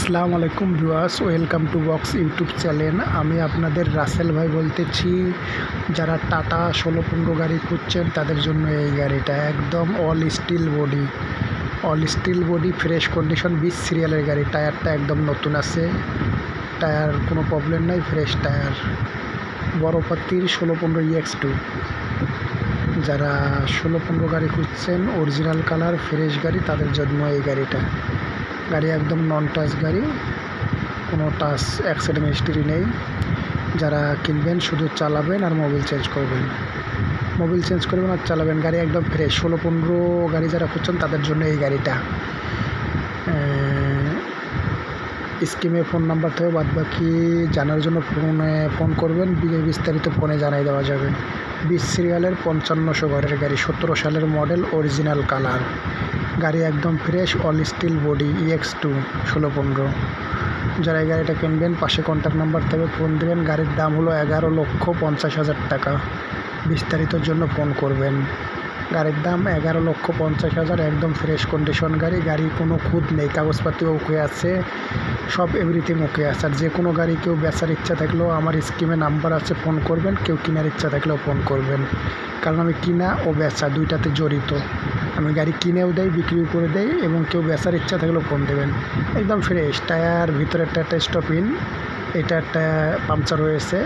আসসালামু আলাইকুম viewers, welcome to box YouTube channel. আমি আপনাদের রাসেল ভাই বলতেছি, যারা টাটা ষোলো পনেরো গাড়ি খুঁজছেন, তাদের জন্য এই গাড়িটা একদম all steel body all steel body fresh condition বিশ সিরিয়ালের গাড়ি। টায়ারটা একদম নতুন আছে। টায়ার কোনো প্রবলেম নাই ফ্রেশ টায়ার। বড় পাতির ষোলো পনেরো ইএক্স টু যারা ষোলো পনেরো গাড়ি খুঁজছেন অরিজিনাল কালার ফ্রেশ গাড়ি, তাদের জন্য এই গাড়িটা। গাড়ি একদম নন টাচ গাড়ি, কোনো টাচ অ্যাক্সিডেন্ট হিস্ট্রি নেই। যারা কিনবেন, শুধু চালাবেন আর মোবিল চেঞ্জ করবেন। মোবিল চেঞ্জ করবেন আর চালাবেন গাড়ি একদম ফ্রেশ ষোলো, পনেরো গাড়ি যারা খুঁজছেন, তাদের জন্য এই গাড়িটা। স্কিমে ফোন নাম্বার থেকে বাদ বাকি জানার জন্য ফোনে ফোন করবেন। বিস্তারিত ফোনে জানাই দেওয়া যাবে। বিশ সিরিয়ালের পঞ্চান্নশো ঘরের গাড়ি, সতেরো সালের মডেল অরিজিনাল কালার গাড়ি একদম fresh all steel body EX two ষোলো পনেরো। যারা এই গাড়িটা কিনবেন, পাশে কন্ট্যাক্ট নাম্বার থেকে ফোন দেবেন, গাড়ির দাম হলো এগারো লক্ষ পঞ্চাশ হাজার টাকা। বিস্তারিতর জন্য ফোন করবেন। গাড়ির দাম এগারো লক্ষ পঞ্চাশ হাজার, একদম ফ্রেশ কন্ডিশন গাড়ি গাড়ি কোনো খুঁত নেই কাগজপাতি ওকে আছে, সব এভরিথিং ওকে আছে। আর যে কোনো গাড়ি কেউ বেচার ইচ্ছা থাকলেও, আমার স্কিমে নাম্বার আছে ফোন করবেন, কেউ কেনার ইচ্ছা থাকলেও ফোন করবেন। কারণ আমি কিনা ও বেচা, দুইটাতে জড়িত। আমি গাড়ি কিনেও দেয় বিক্রিও করে দেয় এবং কেউ বেচার ইচ্ছা থাকলেও ফোন দেবেন। একদম ফ্রেশ টায়ার ভিতরে একটা স্টপ ইন এটা একটা পাংচার হয়েছে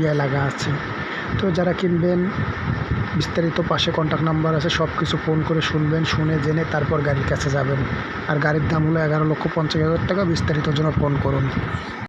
ইয়ে লাগা আছে। তো যারা কিনবেন, বিস্তারিত পাশে কন্ট্যাক্ট নাম্বার আছে সব কিছু ফোন করে শুনবেন, শুনে জেনে তারপর গাড়ির কাছে যাবেন। আর গাড়ির দাম হলো এগারো লক্ষ পঞ্চাশ হাজার টাকা, বিস্তারিত জন্য ফোন করুন।